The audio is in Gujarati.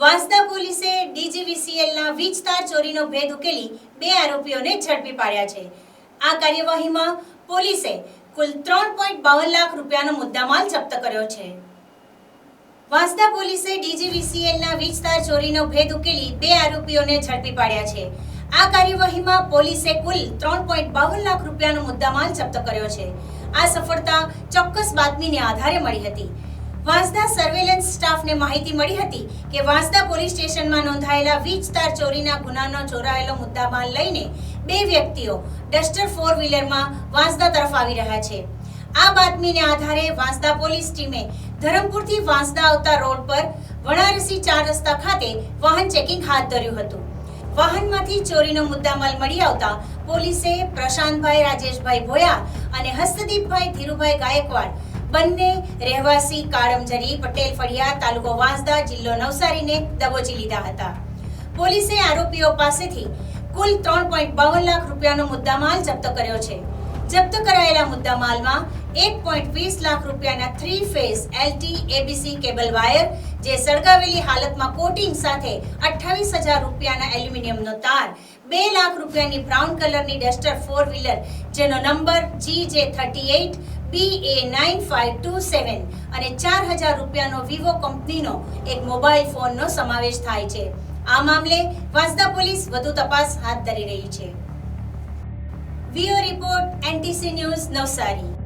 વાંસદા પોલીસે ડીજીવીસીએલના વીજ તાર ચોરીનો ભેદ ઉકેલી બે આરોપીઓને ઝડપી પાડ્યા છે. આ કાર્યવાહીમાં પોલીસે કુલ ત્રણ પોઈન્ટ બાવન લાખ રૂપિયાનો મુદ્દામાલ જપ્ત કર્યો છે. વાંસદા પોલીસે ડીજીવીસીએલના વીજ તાર ચોરીનો ભેદ ઉકેલી બે આરોપીઓને ઝડપી પાડ્યા છે. આ કાર્યવાહીમાં પોલીસે કુલ ત્રણ પોઈન્ટ બાવન લાખ રૂપિયાનો મુદ્દામાલ જપ્ત કર્યો છે. આ સફળતા ચોક્કસ બાતમીને આધારે મળી હતી. વાંસદા સર્વેલન્સ સ્ટાફને માહિતી મળી હતી કે વાંસદા પોલીસ સ્ટેશનમાં નોંધાયેલા વીજ તાર ચોરીના ગુનાનો ચોરાયેલો મુદ્દામાલ લઈને બે વ્યક્તિઓ ડસ્ટર ફોર વ્હીલરમાં વાંસદા તરફ આવી રહ્યા છે. આ બાતમીને આધારે વાંસદા પોલીસ ટીમે ધરમપુરથી વાંસદા આવતા રોડ પર વણારસી ચાર રસ્તા ખાતે વાહન ચેકિંગ હાથ ધર્યું હતું. વાહનમાંથી ચોરીનો મુદ્દામાલ મળી આવતા પોલીસે પ્રશાંતભાઈ, રાજેશભાઈ ભોયા અને હસ્તદીપભાઈ ધીરુભાઈ ગાયકવાડ બંને રહેવાસી કાળમજરી પટેલ ફળિયા, તાલુકો વાંસદા, જિલ્લો નવસારીને દબોચી લીધા હતા. પોલીસે આરોપીઓ પાસેથી કુલ ત્રણ પોઈન્ટ બાવન લાખ રૂપિયાનો મુદ્દામાલ જપ્ત કર્યો છે. જપ્ત કરાયેલા મુદ્દામાલમાં એક પોઈન્ટ વીસ લાખ રૂપિયાના three phase LT ABC cable wire, જે સળગાવેલી હાલતમાં કોટિંગ સાથે અઠ્ઠાવીસ હજાર રૂપિયાના એલ્યુમિનિયમનો તાર, બે લાખ રૂપિયાની બ્રાઉન કલરની ડસ્ટર ફોર વ્હીલર, જેનો number G J thirty eight B A nine five two seven અને ચાર હજાર રૂપિયાનો વિવો કંપનીનો એક મોબાઈલ ફોનનો સમાવેશ થાય છે. આ મામલે વાંસદા પોલીસ વધુ તપાસ હાથ ધરી રહી છે. VO report NTC news Navsari.